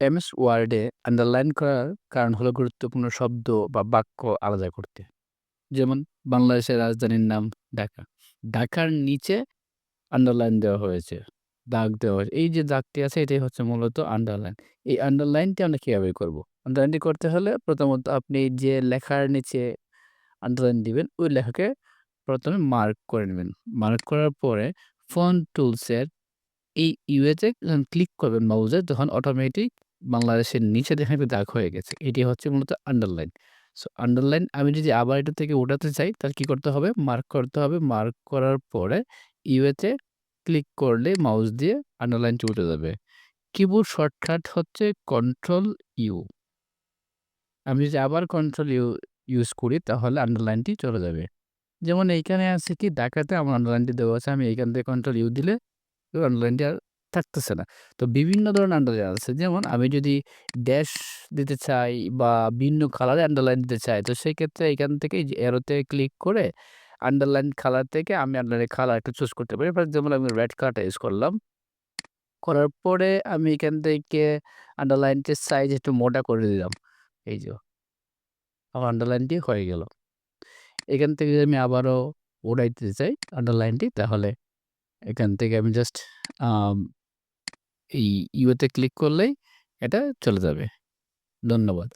MS ওয়ার্ডে underline করার কারণ হলো গুরুত্বপূর্ণ শব্দ বা বাক্য আলাদা করতে। যেমন, বাংলাদেশের রাজধানীর নাম ঢাকা। ঢাকার নিচে আন্ডারলাইন দেওয়া হয়েছে। দাগ দেওয়া হয়েছে। এই যে দাগটি আছে, এটাই হচ্ছে মূলত আন্ডারলাইন। এই আন্ডারলাইনটি আমরা কীভাবে করব? আন্ডারলাইনটি করতে হলে প্রথমত আপনি যে লেখার নিচে আন্ডারলাইন দিবেন, ওই লেখাকে প্রথমে মার্ক করে নেবেন। মার্ক করার পরে ফোন টুলসের এই ইউএতে যখন ক্লিক করবেন মাউসে, তখন অটোমেটিক বাংলাদেশের নিচে দেখেন একটা দাগ হয়ে গেছে। এটি হচ্ছে মূলত আন্ডারলাইন। সো আন্ডারলাইন আমি যদি আবার এটা থেকে উঠাতে চাই, তাহলে কি করতে হবে? মার্ক করতে হবে। মার্ক করার পরে ইউএতে ক্লিক করলে মাউস দিয়ে আন্ডারলাইনটি উঠে যাবে। কিবোর্ড শর্টকাট হচ্ছে কন্ট্রোল ইউ। আমি যদি আবার কন্ট্রোল ইউ ইউজ করি, তাহলে আন্ডারলাইনটি চলে যাবে। যেমন এইখানে আছে কি ঢাকাতে আমার আন্ডারলাইনটি দেওয়া আছে। আমি এইখান থেকে কন্ট্রোল ইউ দিলে আন্ডারলাইনটি আর থাকতেছে না। তো বিভিন্ন ধরনের আন্ডারলাইন আছে। যেমন আমি যদি ড্যাশ দিতে চাই বা ভিন্ন কালারে আন্ডারলাইন দিতে চাই, তো সেক্ষেত্রে এখান থেকে অ্যারোতে ক্লিক করে আন্ডারলাইন কালার থেকে আমি আন্ডারলাইন কালার একটা চুজ করতে পারি। ফর এক্সাম্পল আমি রেড কালারটা ইউজ করলাম। করার পরে আমি এখান থেকে আন্ডারলাইনটির সাইজ একটু মোটা করে দিলাম। এই যে। আমার আন্ডারলাইনটি হয়ে গেল। এখান থেকে যদি আমি আবারও উঠাইতে চাই আন্ডারলাইনটি তাহলে এখান থেকে আমি জাস্ট এই ইউতে ক্লিক করলেই এটা চলে যাবে। ধন্যবাদ।